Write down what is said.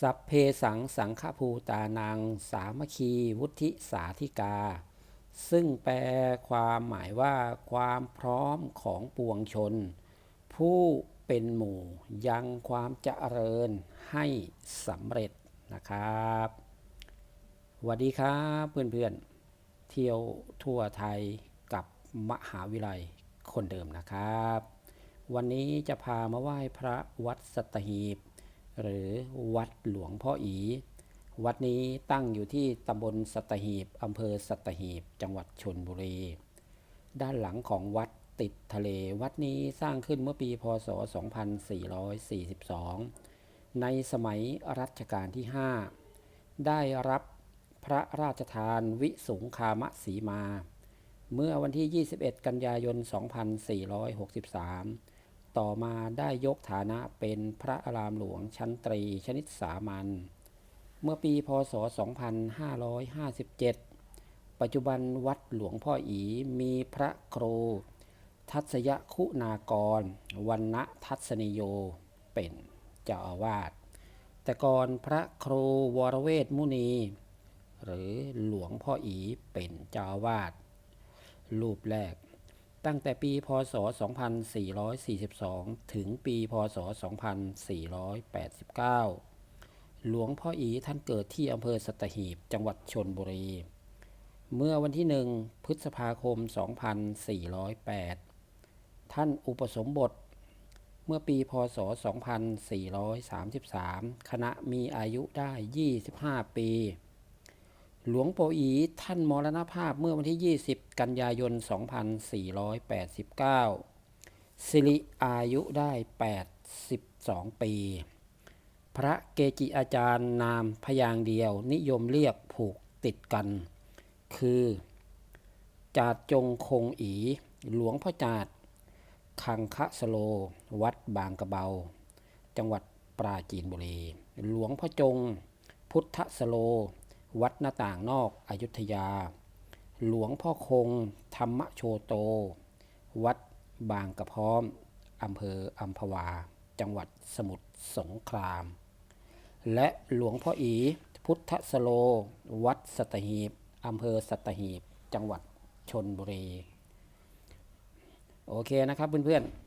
สัพเพสังสังฆภูตานัง สามัคคีวุฒิสาธิกา ซึ่งแปลความหมายว่าความพร้อมของปวงชน ผู้เป็นหมู่ยังความเจริญให้สำเร็จนะครับสวัสดีครับเพื่อนๆ เที่ยวทั่วไทยกับมหาวิทยาลัยคนเดิมนะครับ วันนี้จะพามาไหว้พระวัดสัตหีบ หรือวัดหลวงพ่ออี วัดนี้ตั้งอยู่ที่ตำบลสัตหีบอำเภอสัตหีบ จังหวัดชนบุรี ด้านหลังของวัดติดทะเล วัดนี้สร้างขึ้นเมื่อปีพศ 2442 ในสมัยรัชกาลที่ 5 ได้รับพระราชทานวิสุงคามสีมา เมื่อวันที่ 21 กันยายน 2463 ต่อมาได้ยกฐานะเป็นพระอารามหลวงชั้นตรีชนิดสามัญ เมื่อปีพศ 2557 ปัจจุบันวัดหลวงพ่ออีมีพระครู ทัศยคุณากรวันณทัศนิโยเป็นเจ้าอาวาส แต่ก่อนพระครูวรเวทมุนี หรือหลวงพ่ออีเป็นเจ้าอาวาสรูปแรก ตั้งแต่ปีพศ 2442 ถึงปีพศ 2489 หลวงพ่ออีท่านเกิดที่อำเภอสัตหีบ จังหวัดชนบุรี เมื่อวันที่หนึ่งพฤษภาคม 2408 ท่านอุปสมบท เมื่อปีพศ 2433 คณะมีอายุได้ 25 ปี หลวงปู่อีท่านมรณภาพเมื่อวันที่ 20 กันยายน 2489 สิริอายุได้ 82 ปี พระเกจิอาจารย์นามพยางเดียวนิยมเรียกผูกติดกัน คือ จาดจงคงอี หลวงพ่อจาด คังคะสโล วัดบางกระเบา จังหวัดปราจีนบุรี หลวงพ่อจง พุทธสโล วัดหน้าต่างนอกอายุทยา หลวงพ่อคง ธรรมโชโต วัดบางกระพร้อมอำเภออัมพวา จังหวัดสมุทรสงคราม และหลวงพ่ออีพุทธสโล วัดสัตหีบอำเภอสัตหีบ จังหวัดชนบุรี โอเคนะครับเพื่อนๆ